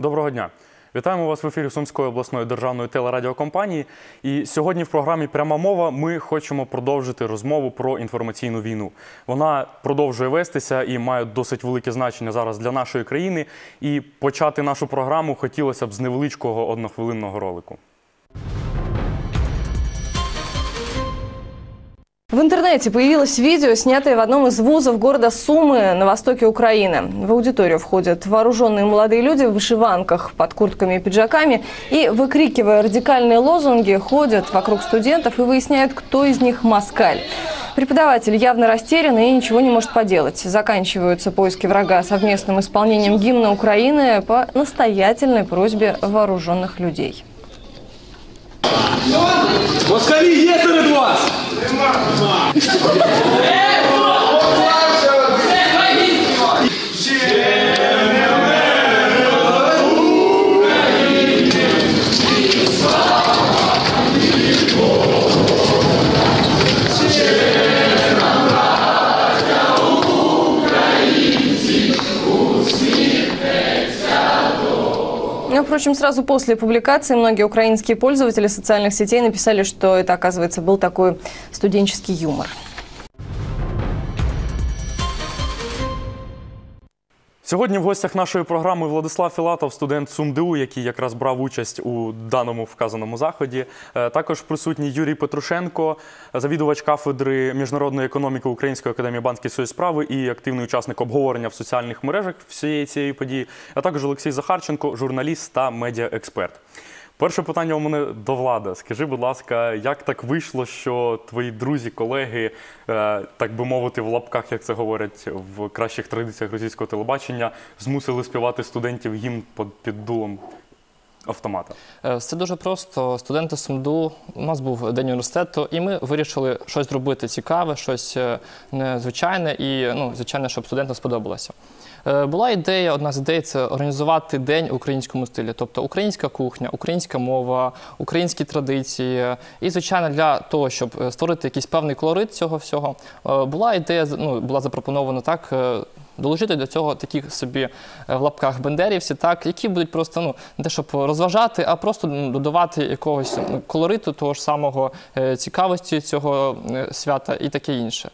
Доброго дня. Вітаємо вас в ефірі Сумської обласної державної телерадіокомпанії. І сьогодні в програмі Пряма мова ми хочемо продовжити розмову про інформаційну війну. Вона продовжує вестися і має досить велике значення зараз для нашої країни. І почати нашу програму хотілося б з невеличкого однохвилинного ролику. В интернете появилось видео, снятое в одном из вузов города Сумы на востоке Украины. В аудиторию входят вооруженные молодые люди в вышиванках под куртками и пиджаками и, выкрикивая радикальные лозунги, ходят вокруг студентов и выясняют, кто из них москаль. Преподаватель явно растерян и ничего не может поделать. Заканчиваются поиски врага совместным исполнением гимна Украины по настоятельной просьбе вооруженных людей. Москалі є серед вас! Ну, впрочем, сразу после публикации многие украинские пользователи социальных сетей написали, что это, оказывается, был такой студенческий юмор. Сьогодні в гостях нашої програми Владислав Філатов, студент СумДУ, який якраз брав участь у даному вказаному заході. Е, Також присутній Юрій Петрушенко, завідувач кафедри міжнародної економіки Української академії банківської справи і активний учасник обговорення в соціальних мережах всієї цієї події, а також Олексій Захарченко, журналіст та медіаексперт. Перше питання у мене до влади. Скажи, будь ласка, як так вийшло, що твої друзі, колеги, е, так би мовити, в лапках, як це говорять в кращих традиціях російського телебачення, змусили співати студентів гімн під, під дулом автомата? Е, Все дуже просто. Студенти СумДУ, у нас був день університету, і ми вирішили щось зробити цікаве, щось е, незвичайне і, ну, звичайно, щоб студентам сподобалося. Е, Була ідея, одна з ідей це організувати день у українському стилі, тобто українська кухня, українська мова, українські традиції. І, звичайно, для того, щоб е, створити якийсь певний колорит цього всього, була ідея, ну, була запропонована так. Доложити до цього такі собі е, в лапках бендерівці, так, які будуть просто ну, не те, щоб розважати, а просто ну, додавати якогось ну, колориту, того ж самого е, цікавості цього е, свята і таке інше.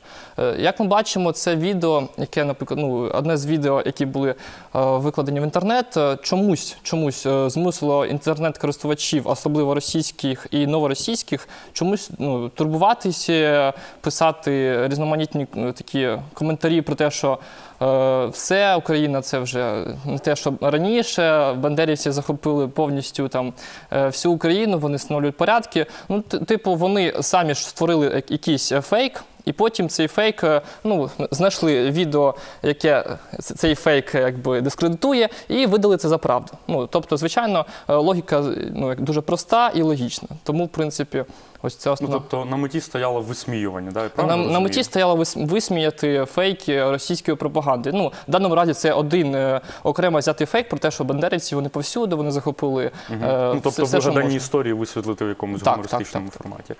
Як ми бачимо, це відео, яке, наприклад, ну, одне з відео, які були викладені в інтернет, чомусь, чомусь змусило інтернет-користувачів, особливо російських і новоросійських, чомусь ну, турбуватися, писати різноманітні такі коментарі про те, що Все Україна це вже не те, що раніше. Бандерівці захопили повністю там е, всю Україну, вони встановлюють порядки. Ну, типу, вони самі ж створили якийсь е, фейк. І потім цей фейк, е, ну, знайшли відео, яке цей фейк е, якби дискредитує, і видали це за правду. Ну, тобто, звичайно, е, логіка ну, дуже проста і логічна. Тому, в принципі, ось це Ну, тобто на меті стояло висміювання, да? я На, правильно на розумію? меті стояло вис- висміяти фейки російської пропаганди. Ну, в даному разі це один е, окремо взятий фейк про те, що бандерівці вони повсюди, вони захопили е, Ну, тобто все, все, що вигадані можна. історії висвітлити в якомусь Так, гумористичному так, форматі.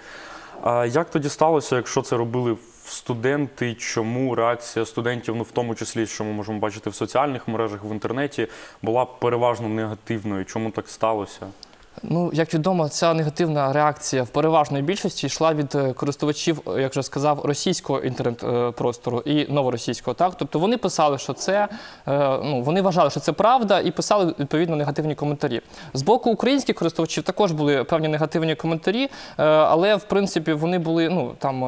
А як тоді сталося, якщо це робили студенти? Чому реакція студентів, ну в тому числі, що ми можемо бачити в соціальних мережах в інтернеті, була переважно негативною? Чому так сталося? Ну, як відомо, ця негативна реакція в переважної більшості йшла від е, користувачів, е, як вже сказав, російського інтернет-простору і новоросійського. Так, тобто вони писали, що це е, ну вони вважали, що це правда, і писали відповідно негативні коментарі. З боку українських користувачів також були певні негативні коментарі, але в принципі вони були ну там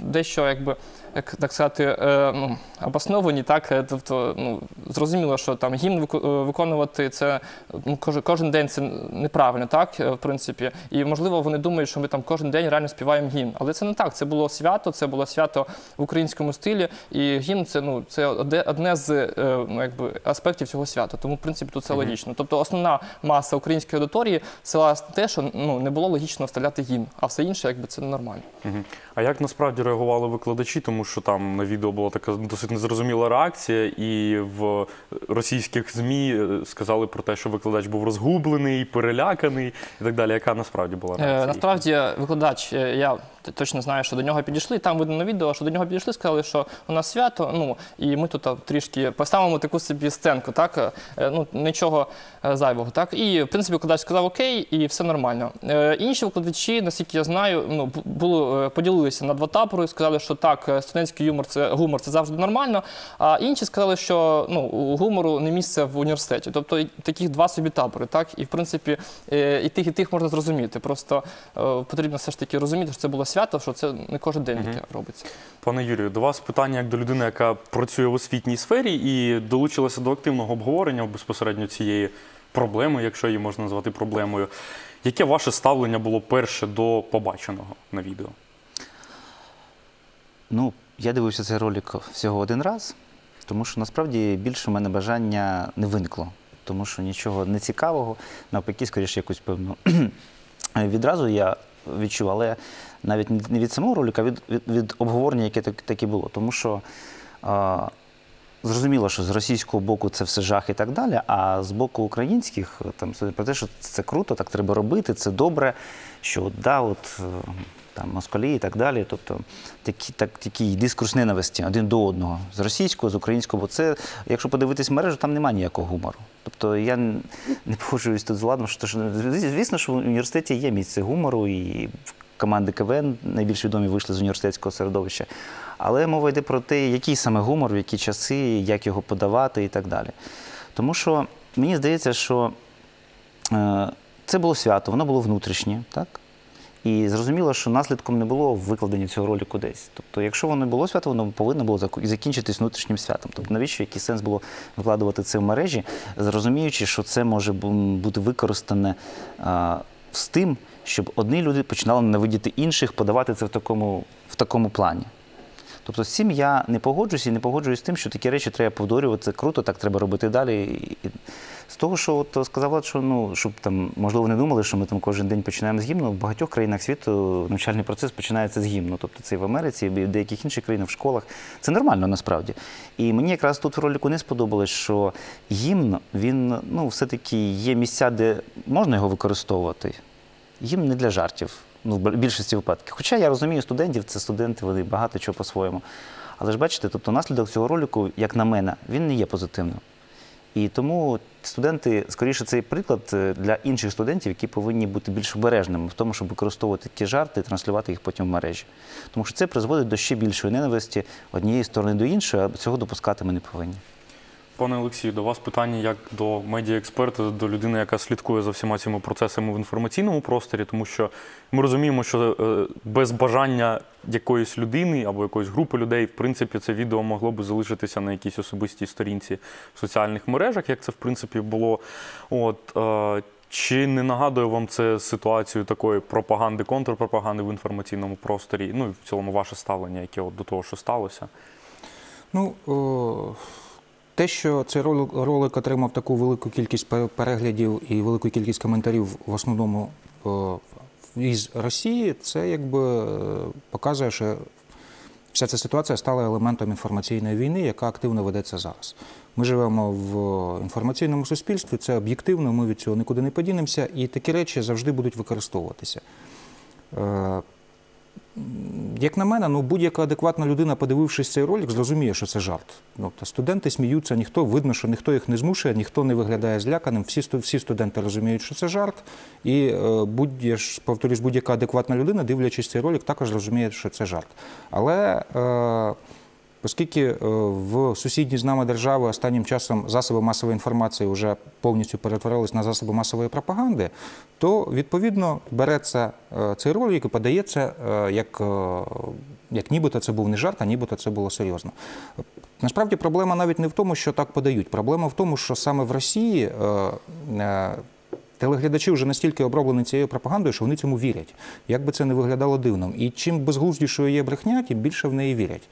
дещо якби. Як так сказати, е, ну, обосновані, так е, тобто, ну зрозуміло, що там гімн е, виконувати це ну, кожен, кожен день це неправильно, так в принципі. І можливо вони думають, що ми там кожен день реально співаємо гімн. Але це не так. Це було свято, це було свято в українському стилі. І гімн це ну це одне, з ну, якби аспектів цього свята. Тому в принципі тут це логічно. Тобто основна маса української аудиторії села те, що ну не було логічно вставляти гімн, а все інше, якби це нормально. Мгм. А як насправді реагували викладачі? Тому тому що там на відео була така досить незрозуміла реакція, і в російських ЗМІ е, сказали про те, що викладач був розгублений, переляканий і так далі. Яка насправді була реакція? Е, Насправді викладач, е, я т- точно знаю, що до нього підійшли. Там видно на відео, що до нього підійшли, сказали, що у нас свято. Ну і ми тут трішки поставимо таку собі сценку, так е, ну нічого е, зайвого. Так і в принципі викладач сказав окей, і все нормально. Е, Інші викладачі, наскільки я знаю, ну бу- було е, поділилися на два табори. Сказали, що так, студентський юмор це гумор, це завжди нормально. А інші сказали, що ну гумору не місце в університеті. Тобто таких два собі табори, так і в принципі і тих, і тих можна зрозуміти. Просто потрібно все ж таки розуміти, що це було свято, що це не кожен день таке робиться. Пане Юрію, до вас питання як до людини, яка працює в освітній сфері і долучилася до активного обговорення безпосередньо цієї проблеми, якщо її можна назвати проблемою. Яке ваше ставлення було перше до побаченого на відео? Ну, я дивився цей ролик всього один раз, тому що насправді більше в мене бажання не виникло, тому що нічого не цікавого, навпаки, скоріше якусь певну. Відразу я відчув, але навіть не від самого ролика, а від, від, від обговорення, яке так, таке було. Тому що а, зрозуміло, що з російського боку це все жах і так далі, а з боку українських там про те, що це круто, так треба робити, це добре, що да, от. Там, москалі і так далі. Тобто такі, так, такий дискурс ненависті один до одного з російського, з українського, бо це, якщо подивитись мережу, там немає ніякого гумору. Тобто я не погоджуюсь тут з Владом, що, що звісно, що в університеті є місце гумору, і команди КВН найбільш відомі вийшли з університетського середовища. Але мова йде про те, який саме гумор, в які часи, як його подавати і так далі. Тому що мені здається, що е, це було свято, воно було внутрішнє, так? І зрозуміло, що наслідком не було викладення цього ролику десь. Тобто, якщо воно було свято, воно повинно було закінчитись внутрішнім святом. Тобто, навіщо який сенс було викладувати це в мережі, зрозуміючи, що це може бути використане а, з тим, щоб одні люди починали ненавидіти інших, подавати це в такому, в такому плані. Тобто з цим я не погоджуюсь і не погоджуюсь з тим, що такі речі треба повторювати, це круто, так треба робити далі. І- З того, що от сказав, Влад, що ну, щоб там, можливо, не думали, що ми там кожен день починаємо з гімну, в багатьох країнах світу навчальний процес починається з гімну. Тобто це і в Америці, і в деяких інших країнах, в школах. Це нормально насправді. І мені якраз тут в ролику не сподобалось, що гімн, він ну, все-таки є місця, де можна його використовувати. Гімн не для жартів, ну, в більшості випадків. Хоча я розумію студентів, це студенти, вони багато чого по-своєму. Але ж бачите, тобто наслідок цього ролику, як на мене, він не є позитивним. І тому студенти, скоріше, цей приклад е, для інших студентів, які повинні бути більш обережними в тому, щоб використовувати такі жарти і транслювати їх потім в мережі. Тому що це призводить до ще більшої ненависті однієї сторони до іншої, а цього допускати ми не повинні. Пане Олексію, до вас питання як до медіаексперта, до людини, яка слідкує за всіма цими процесами в інформаційному просторі, тому що ми розуміємо, що е, без бажання якоїсь людини або якоїсь групи людей, в принципі, це відео могло би залишитися на якійсь особистій сторінці в соціальних мережах, як це в принципі було. От е, чи не нагадує вам це ситуацію такої пропаганди, контрпропаганди в інформаційному просторі? Ну і в цілому ваше ставлення, яке от до того, що сталося? Ну, о, те, що цей ролик, отримав таку велику кількість переглядів і велику кількість коментарів в основному із Росії, це якби е, показує, що вся ця ситуація стала елементом інформаційної війни, яка активно ведеться зараз. Ми живемо в інформаційному суспільстві, це об'єктивно, ми від цього нікуди не подінемося, і такі речі завжди будуть використовуватися. Як на мене, ну будь-яка адекватна людина, подивившись цей ролик, зрозуміє, що це жарт. Тобто студенти сміються, ніхто видно, що ніхто їх не змушує, ніхто не виглядає зляканим. Всі, всі студенти розуміють, що це жарт. І е, будь, ж повторюсь, будь-яка адекватна людина, дивлячись цей ролик, також розуміє, що це жарт. Але е, Оскільки е, в сусідній з нами держави останнім часом засоби масової інформації вже повністю перетворились на засоби масової пропаганди, то відповідно береться е, цей ролик і подається е, як, як нібито це був не жарт, а нібито це було серйозно. Насправді проблема навіть не в тому, що так подають. Проблема в тому, що саме в Росії. Телеглядачі вже настільки оброблені цією пропагандою, що вони цьому вірять. Як би це не виглядало дивним. І чим безглуздішою є брехня, тим більше в неї вірять.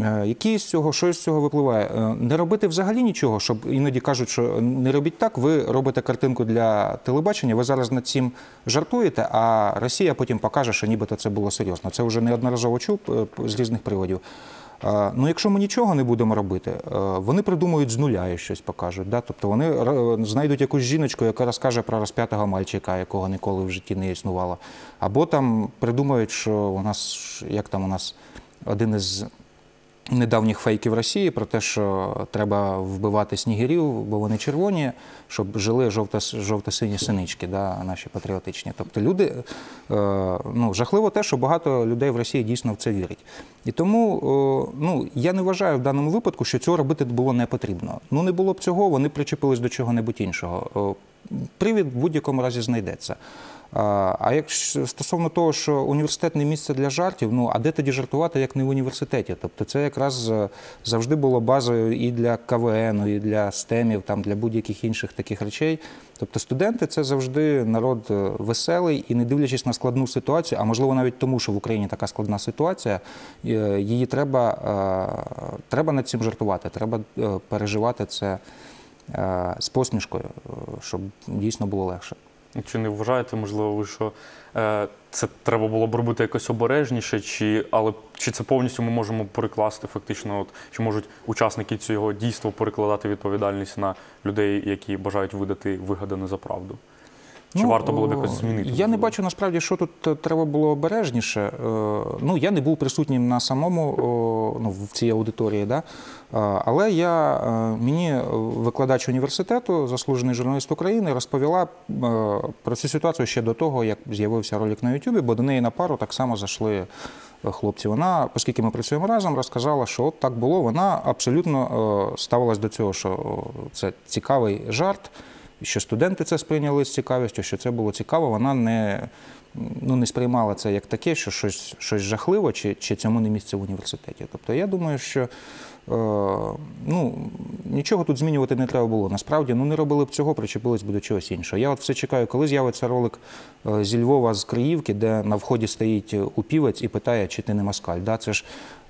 Е, Які з цього, що з цього випливає? Е, Не робити взагалі нічого, щоб іноді кажуть, що не робіть так, ви робите картинку для телебачення, ви зараз над цим жартуєте, а Росія потім покаже, що нібито це було серйозно. Це вже неодноразово чув е, з різних приводів. Ну, якщо ми нічого не будемо робити, вони придумають з нуля і щось покажуть. Да? Тобто вони знайдуть якусь жіночку, яка розкаже про розп'ятого мальчика, якого ніколи в житті не існувало. Або там придумають, що у нас, як там у нас один із недавніх фейків Росії про те, що треба вбивати снігирів, бо вони червоні, щоб жили жовто- жовто-сині синички, да, наші патріотичні. Тобто люди, е, ну, жахливо те, що багато людей в Росії дійсно в це вірять. І тому е, ну, я не вважаю в даному випадку, що цього робити було не потрібно. Ну, не було б цього, вони причепились до чого-небудь іншого. Е, Привід в будь-якому разі знайдеться. А як стосовно того, що університет не місце для жартів, ну а де тоді жартувати, як не в університеті? Тобто це якраз е, завжди було базою і для КВН, і для стемів, там для будь-яких інших таких речей. Тобто студенти це завжди народ е, веселий і не дивлячись на складну ситуацію, а можливо навіть тому, що в Україні така складна ситуація, е, її треба, треба над цим жартувати, треба переживати це з посмішкою, щоб дійсно було легше. Чи не вважаєте, можливо, ви, що е, це треба було б робити якось обережніше, чи, але чи це повністю ми можемо перекласти фактично, от, чи можуть учасники цього дійства перекладати відповідальність на людей, які бажають видати вигадане за правду? Чи варто було б якось змінити? Я не бачу насправді, що тут е, треба було обережніше. Е, Ну, я не був присутнім на самому ну, в цій аудиторії, да? Е, але я, е, мені е, викладач університету, заслужений журналіст України, розповіла е, про цю ситуацію ще до того, як з'явився ролик на Ютубі, бо до неї на пару так само зайшли е, хлопці. Вона, оскільки ми працюємо разом, розказала, що от так було. Вона абсолютно е, ставилась до цього, що це цікавий жарт що студенти це сприйняли з цікавістю, що це було цікаво. Вона не, ну, не сприймала це як таке, що щось, щось жахливо, чи, чи цьому не місце в університеті. Тобто я думаю, що ну, нічого тут змінювати не треба було. Насправді, ну не робили б цього, причепились би до чогось іншого. Я от все чекаю, коли з'явиться ролик е, зі Львова з Криївки, де на вході стоїть упівець і питає, чи ти не москаль. Да? Це ж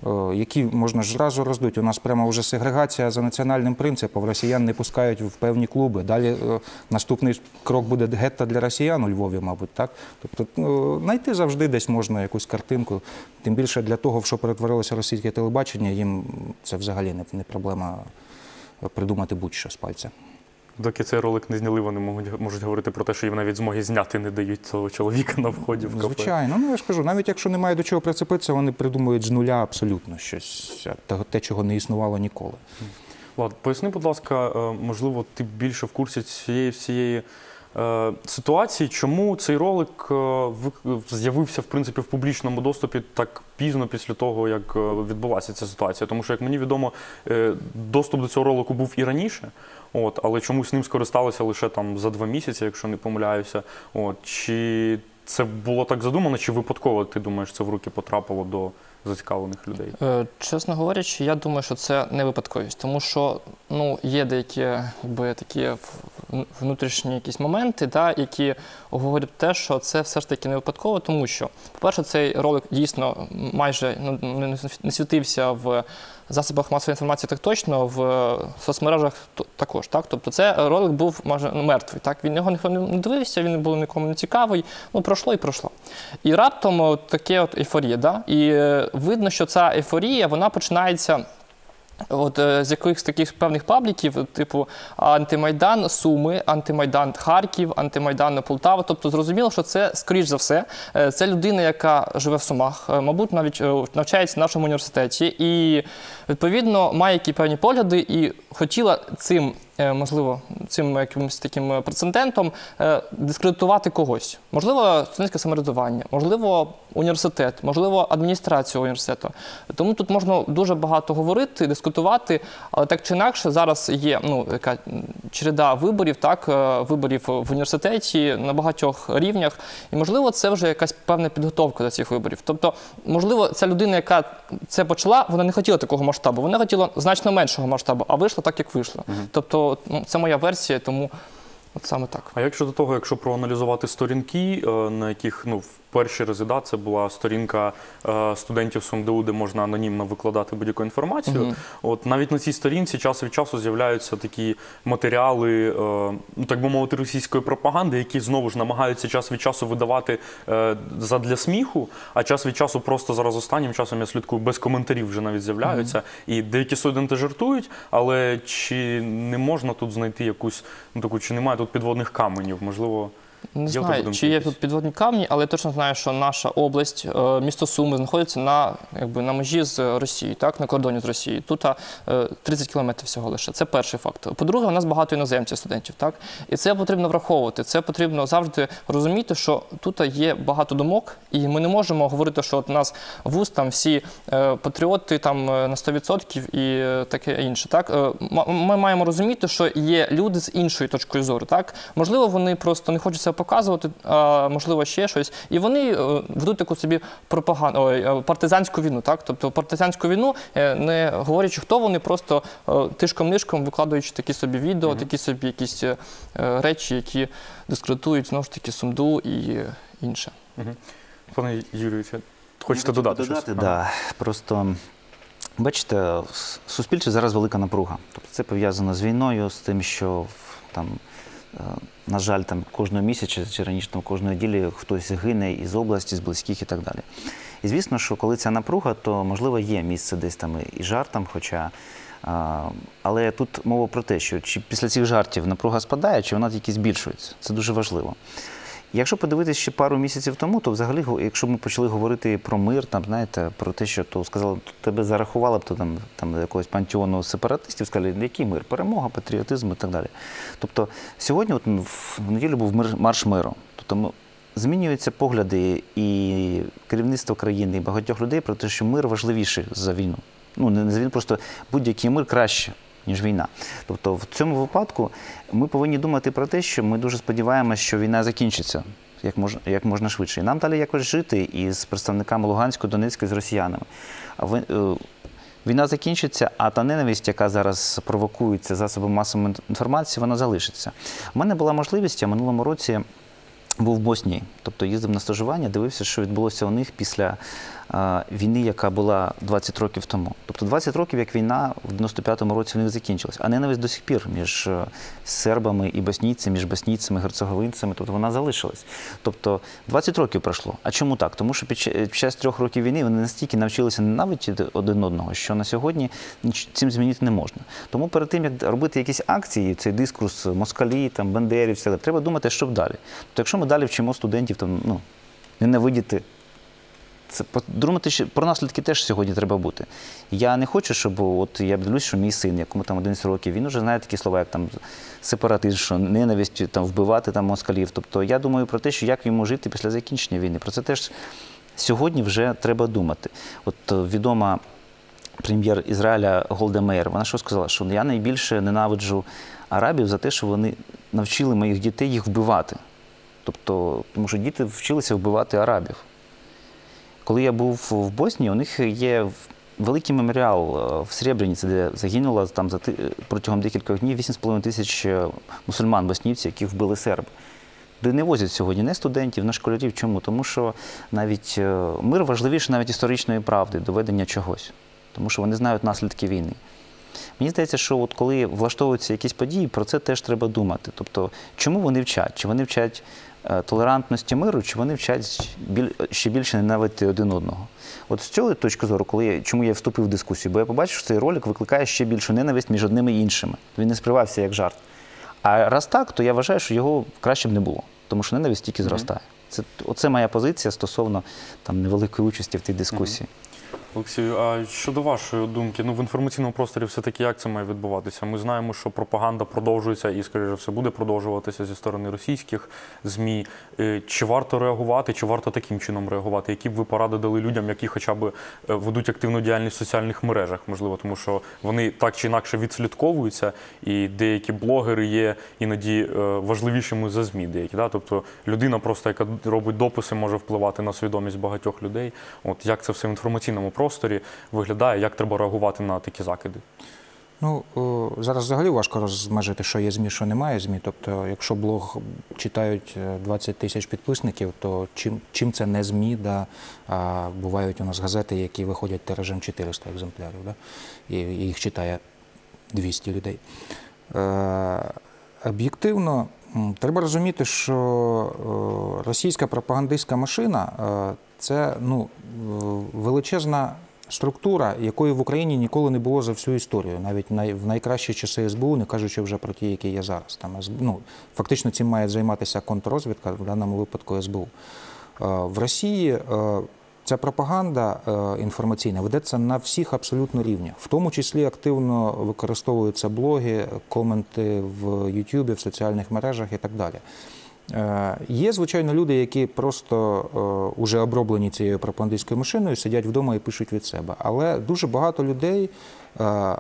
е, які можна ж зразу роздуть. У нас прямо вже сегрегація за національним принципом. Росіян не пускають в певні клуби. Далі е, наступний крок буде гетто для росіян у Львові, мабуть, так. Тобто е, знайти завжди десь можна якусь картинку. Тим більше для того, в що перетворилося російське телебачення, їм це взагалі не, не проблема придумати будь-що з пальця. Доки цей ролик не зняли, вони можуть, можуть говорити про те, що їм навіть змоги зняти не дають цього чоловіка на вході в кафе. Звичайно, ну я ж кажу, навіть якщо немає до чого прицепитися, вони придумують з нуля абсолютно щось, те- чого не існувало ніколи. Влад, поясни, будь ласка, е, можливо, ти більше в курсі цієї всієї ситуації, чому цей ролик е, з'явився в принципі в публічному доступі так пізно після того, як е, відбулася ця ситуація? Тому що, як мені відомо, е, доступ до цього ролику був і раніше. От, але чомусь ним скористалися лише там за два місяці, якщо не помиляюся. От, чи це було так задумано, чи випадково ти думаєш, це в руки потрапило до зацікавлених людей? Е, Чесно говорячи, я думаю, що це не випадковість, тому що ну, є деякі якби, такі внутрішні якісь моменти, да, які говорять те, що це все ж таки не випадково, тому що, по-перше, цей ролик дійсно майже ну, не- не світився в засобах масової інформації так точно, в соцмережах також. Так? Тобто це ролик був майже ну, мертвий. Так? Він його ніхто не дивився, він був нікому не цікавий. Ну, пройшло і пройшло. І раптом от таке от ейфорія. Да? І е, видно, що ця ейфорія вона починається. От е, з якихось таких певних пабліків, типу Антимайдан Суми, Антимайдан Харків, Антимайдан Полтава. Тобто зрозуміло, що це, скоріш за все, е, це людина, яка живе в Сумах, е, мабуть, навіть е, навчається в нашому університеті, і відповідно має які певні погляди, і хотіла цим. е, Можливо, цим якимось таким е, прецедентом е, дискредитувати когось. Можливо, студентське самоврядування, можливо, університет, можливо, адміністрацію університету. Тому тут можна дуже багато говорити, дискутувати, але так чи інакше зараз є ну, яка череда виборів, так, виборів в університеті на багатьох рівнях. І можливо, це вже якась певна підготовка до цих виборів. Тобто, можливо, ця людина, яка це почала, вона не хотіла такого масштабу, вона хотіли значно меншого масштабу, а вийшло так, як вийшло. Тобто, ну, це моя версія, тому от саме так. А як щодо того, якщо проаналізувати сторінки, е, на яких ну в перші рази це була сторінка е, студентів СумДУ, де можна анонімно викладати будь-яку інформацію. От навіть на цій сторінці час від часу з'являються такі матеріали, е, ну так би мовити, російської пропаганди, які знову ж намагаються час від часу видавати е, задля сміху, а час від часу просто зараз останнім часом я слідкую без коментарів вже навіть з'являються. І деякі студенти жартують, але чи не можна тут знайти якусь ну таку, чи немає тут підводних каменів? Можливо, Не Є знаю, чи є тут підводні камні, але я точно знаю, що наша область, е, місто Суми, знаходиться на, якби, на межі з Росією, так, на кордоні з Росією. Тут е, 30 кілометрів всього лише. Це перший факт. По-друге, у нас багато іноземців студентів, так? І це потрібно враховувати. Це потрібно завжди розуміти, що тут є багато думок, і ми не можемо говорити, що от у нас вуз там всі е, патріоти там е, на 100% і е, таке інше. Так? Е, Ми маємо розуміти, що є люди з іншою точкою зору. Так? Можливо, вони просто не хочуть себе показувати, можливо, ще щось. І вони е, ведуть таку собі пропаганду, е, партизанську війну. Так? Тобто партизанську війну, е, не говорячи, хто вони, просто тишком-нишком викладаючи такі собі відео, такі собі якісь речі, які дискредитують знову ж таки сумду і інше. пане Юрію, хочете Хочу додати щось? додати, да. Просто бачите, в суспільстві зараз велика напруга. Тобто це пов'язано з війною, з тим, що там, на жаль, там кожного місяця чи раніше там кожної ділі хтось гине із області, з близьких і так далі. І звісно, що коли ця напруга, то можливо є місце десь там і жартам, хоча. Але тут мова про те, що чи після цих жартів напруга спадає, чи вона тільки збільшується. Це дуже важливо. Якщо подивитися ще пару місяців тому, то взагалі, якщо ми почали говорити про мир, там знаєте, про те, що то сказали, то тебе зарахували б то там, там якогось пантеону сепаратистів, сказали, який мир, перемога, патріотизм і так далі. Тобто сьогодні, от в неділю був мир, марш миру. Тобто змінюються погляди і керівництва країни, і багатьох людей про те, що мир важливіший за війну. Ну не за війну, просто будь-який мир краще. Ніж війна. Тобто в цьому випадку ми повинні думати про те, що ми дуже сподіваємося, що війна закінчиться як можна, як можна швидше. І нам далі якось жити із представниками Луганської, Донецької, з росіянами. А е, війна закінчиться, а та ненависть, яка зараз провокується засобами масової інформації, вона залишиться. У мене була можливість, я минулому році був в Боснії, тобто їздив на стажування, дивився, що відбулося у них після війни, яка була 20 років тому. Тобто 20 років, як війна в 95-му році в них закінчилась. А ненависть до сих пір між е, сербами і боснійцями, між боснійцями, герцеговинцями, тобто вона залишилась. Тобто 20 років пройшло. А чому так? Тому що під час трьох років війни вони настільки навчилися ненавидіти один одного, що на сьогодні цим змінити не можна. Тому перед тим, як робити якісь акції, цей дискурс москалі, там, бандерівці, треба думати, що далі. Тобто, якщо ми далі вчимо студентів там, ну, ненавидіти це по- думати, що про наслідки теж сьогодні треба бути. Я не хочу, щоб от я дивлюсь, що мій син, якому там 11 років, він вже знає такі слова, як там сепаратизм, що ненависть, там вбивати там москалів. Тобто я думаю про те, що як йому жити після закінчення війни. Про це теж сьогодні вже треба думати. От е, відома прем'єр Ізраїля Голда Меєр, вона що сказала? Що я найбільше ненавиджу арабів за те, що вони навчили моїх дітей їх вбивати. Тобто, тому що діти вчилися вбивати арабів. Коли я був в Боснії, у них є великий меморіал е, в Сребрениці, де загинуло там за протягом декількох днів 8,5 тисяч е, мусульман боснійців, яких вбили серби. Де не возять сьогодні не студентів, не школярів. Чому? Тому що навіть е, мир важливіше навіть історичної правди, доведення чогось. Тому що вони знають наслідки війни. Мені здається, що от коли влаштовуються якісь події, про це теж треба думати. Тобто, чому вони вчать? Чи вони вчать толерантності миру, чи вони вчать біль, ще більше ненавидити один одного? От з цього точки зору, коли я, чому я вступив в дискусію, бо я побачив, що цей ролик викликає ще більшу ненависть між одними і іншими. Він не сприймався як жарт. А раз так, то я вважаю, що його краще б не було, тому що ненависть тільки зростає. Це оце моя позиція стосовно там невеликої участі в тій дискусії. Олексію, а щодо вашої думки, ну в інформаційному просторі все-таки як це має відбуватися? Ми знаємо, що пропаганда продовжується і, скоріше все, буде продовжуватися зі сторони російських ЗМІ. Е, Чи варто реагувати, чи варто таким чином реагувати? Які б ви поради дали людям, які хоча б е, ведуть активну діяльність в соціальних мережах, можливо, тому що вони так чи інакше відслідковуються, і деякі блогери є іноді е, важливішими за ЗМІ деякі. Да? Тобто людина просто, яка робить дописи, може впливати на свідомість багатьох людей. От як це все в інформаційному просторі виглядає, як треба реагувати на такі закиди? Ну, зараз взагалі важко розмежити, що є ЗМІ, що немає ЗМІ. Тобто, якщо блог читають е, 20 тисяч підписників, то чим, чим це не ЗМІ, да, а бувають у нас газети, які виходять тиражем 400 екземплярів, да, і, їх читає 200 людей. Е, об'єктивно, треба розуміти, що е, російська пропагандистська машина е, це ну, величезна структура, якої в Україні ніколи не було за всю історію, навіть в найкращі часи СБУ, не кажучи вже про ті, які є зараз. Там, ну, фактично цим має займатися контррозвідка, в даному випадку СБУ. Е, В Росії е, ця пропаганда е, інформаційна ведеться на всіх абсолютно рівнях. В тому числі активно використовуються блоги, коменти в Ютубі, в соціальних мережах і так далі. Е, Є, звичайно, люди, які просто е, уже оброблені цією пропагандистською машиною, сидять вдома і пишуть від себе. Але дуже багато людей е,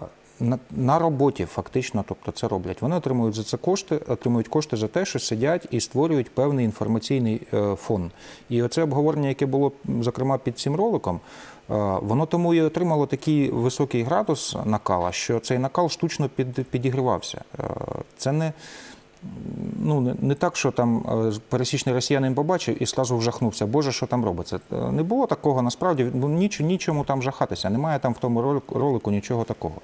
на, роботі фактично, тобто це роблять. Вони отримують за це кошти, отримують кошти за те, що сидять і створюють певний інформаційний е, фон. І оце обговорення, яке було зокрема під цим роликом, е, воно тому і отримало такий високий градус накала, що цей накал штучно під, підігрівався. Е, Це не ну, не, так, що там е, пересічний росіянин побачив і сразу вжахнувся. Боже, що там робиться? Е, Не було такого насправді, ніч, нічому там жахатися. Немає там в тому ролику, нічого такого.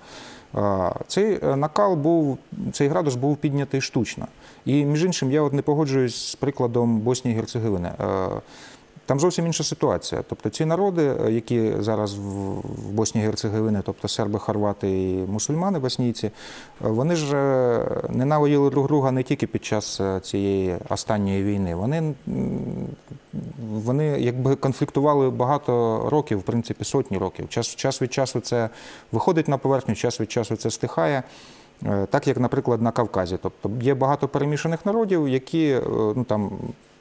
Е, Цей накал був, цей градус був піднятий штучно. І між іншим, я от не погоджуюсь з прикладом Боснії і Герцеговини. Там зовсім інша ситуація. Тобто ці народи, е, які зараз в Боснії і Герцеговині, тобто серби, хорвати і мусульмани, боснійці, е, вони ж е, ненавиділи друг друга не тільки під час цієї останньої війни. Вони, вони якби конфліктували багато років, в принципі, сотні років. Час, час від часу це виходить на поверхню, час від часу це стихає. Так як, наприклад, на Кавказі. Тобто є багато перемішаних народів, які ну, там,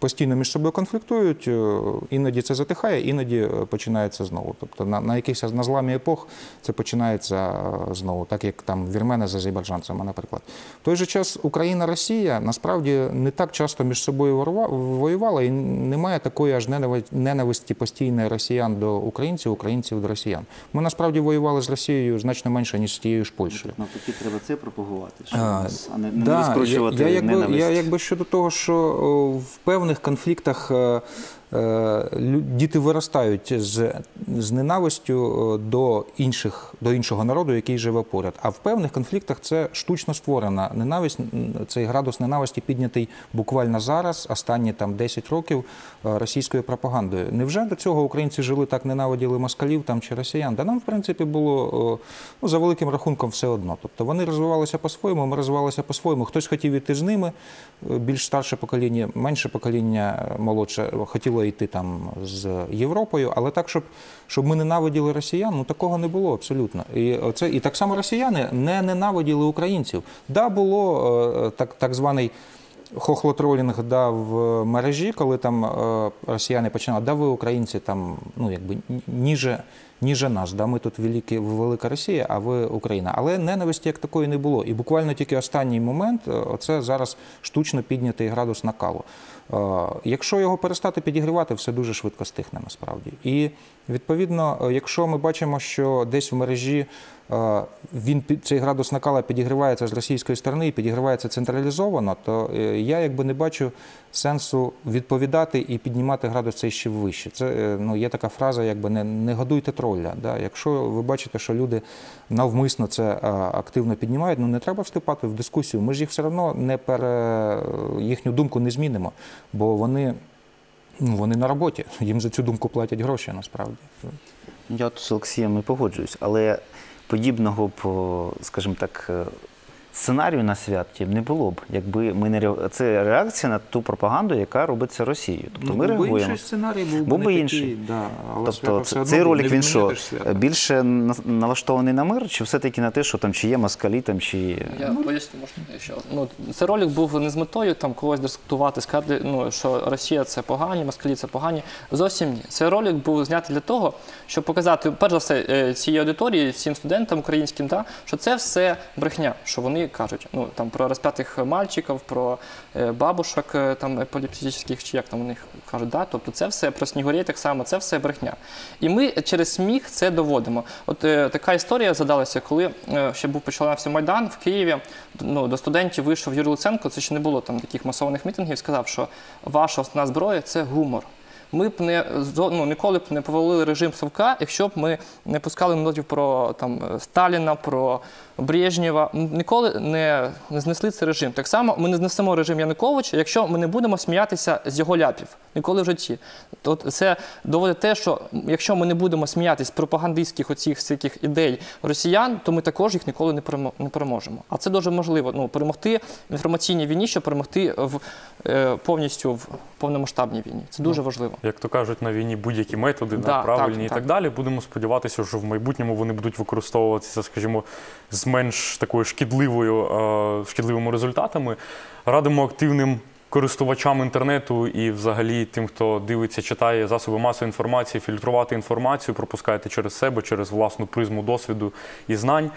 постійно між собою конфліктують, е, іноді це затихає, іноді е, починається знову. Тобто на, на якихось на зламі епох це починається е, знову, так як там вірмени з азербайджанцями, наприклад. В той же час Україна, Росія насправді не так часто між собою воювала і немає такої аж ненависті постійної росіян до українців, українців до росіян. Ми насправді воювали з Росією значно менше, ніж з тією ж Польщею. Навпаки, треба це пропагувати, щоб А, а не, не Да, розкручувати я, я, якби, ненависть. я якби щодо того, що о, в певних е, діти виростають з, з ненавистю е, до інших, до іншого народу, який живе поряд. А в певних конфліктах це штучно створена ненависть. Цей градус ненависті піднятий буквально зараз, останні там 10 років е, російською пропагандою. Невже до цього українці жили так, ненавиділи москалів там чи росіян? Да нам, в принципі, було ну, за великим рахунком все одно. Тобто вони розвивалися по-своєму, ми розвивалися по-своєму. Хтось хотів іти з ними, більш старше покоління, менше покоління молодше хотіло йти там з Європою, але так, щоб, щоб ми ненавиділи росіян, ну такого не було абсолютно. І, оце, і так само росіяни не ненавиділи українців. Да, було е, так, так званий. Хохлотролінг да, в мережі, коли там е, росіяни починали, да ви українці там, ну якби ніже, ніже нас, да, ми тут великі, велика Росія, а ви Україна. Але ненависті як такої не було. І буквально тільки останній момент, е, оце зараз штучно піднятий градус накалу. Е, Якщо його перестати підігрівати, все дуже швидко стихне насправді. І відповідно, е, якщо ми бачимо, що десь в мережі е, він цей градус накала підігрівається з російської сторони і підігрівається централізовано, то е, я якби не бачу сенсу відповідати і піднімати градус цей ще вище. Це ну є така фраза, якби не, не годуйте тролля. Да? Якщо ви бачите, що люди навмисно це активно піднімають, ну не треба вступати в дискусію. Ми ж їх все одно не пере їхню думку не змінимо, бо вони. Ну, вони на роботі, їм за цю думку платять гроші насправді. Я тут з Олексієм не погоджуюсь, але подібного б, скажімо так, е, сценарію на святі не було б, якби ми не ре- це реакція на ту пропаганду, яка робиться Росією. Тобто ми реагуємо. сценарій був, Був би інший. да, але Тобто це- цей ролик він що більше налаштований на мир, чи все-таки на те, що там чи є москалі, там чи Я поясню, можна ще. Ну, цей ролик був не з метою там когось дискутувати, сказати, ну, що Росія це погані, москалі це погані. Зовсім ні. Цей ролик був знятий для того, щоб показати, перш за все, е, цій аудиторії, всім студентам українським, да, що це все брехня, що вони кажуть ну, там, про розп'ятих мальчиків, про е, бабушок е, там, епілептичних, чи як там вони кажуть. Да? Тобто це все про снігурей так само, це все брехня. І ми через сміх це доводимо. От е, така історія задалася, коли е, ще був почався Майдан в Києві. Ну, до студентів вийшов Юрій Луценко, це ще не було там таких масованих мітингів, сказав, що ваша основна зброя це гумор. Ми б не ну, ніколи б не повалили режим Совка, якщо б ми не пускали анекдотів про там Сталіна, про Брежнєва. Ніколи не, не знесли цей режим. Так само ми не знесемо режим Януковича, якщо ми не будемо сміятися з його ляпів. Ніколи в житті. От це доводить те, що якщо ми не будемо сміятися з пропагандистських оцих всяких ідей росіян, то ми також їх ніколи не переможемо. А це дуже можливо. Ну перемогти в інформаційній війні, щоб перемогти в е, повністю в повномасштабній війні. Це дуже важливо. Як то кажуть, на війні будь-які методи Да, правильні так, і так так. далі. Будемо сподіватися, що в майбутньому вони будуть використовуватися, скажімо, з менш такою шкідливою, е, шкідливими результатами. Радимо активним користувачам інтернету і взагалі тим, хто дивиться, читає засоби масової інформації, фільтрувати інформацію, пропускайте через себе, через власну призму досвіду і знань.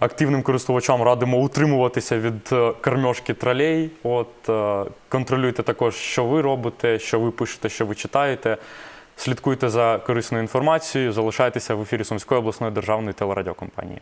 Активним користувачам радимо утримуватися від е, кормьошки тролей. От е, контролюйте також, що ви робите, що ви пишете, що ви читаєте. Слідкуйте за корисною інформацією, залишайтеся в ефірі Сумської обласної державної телерадіокомпанії.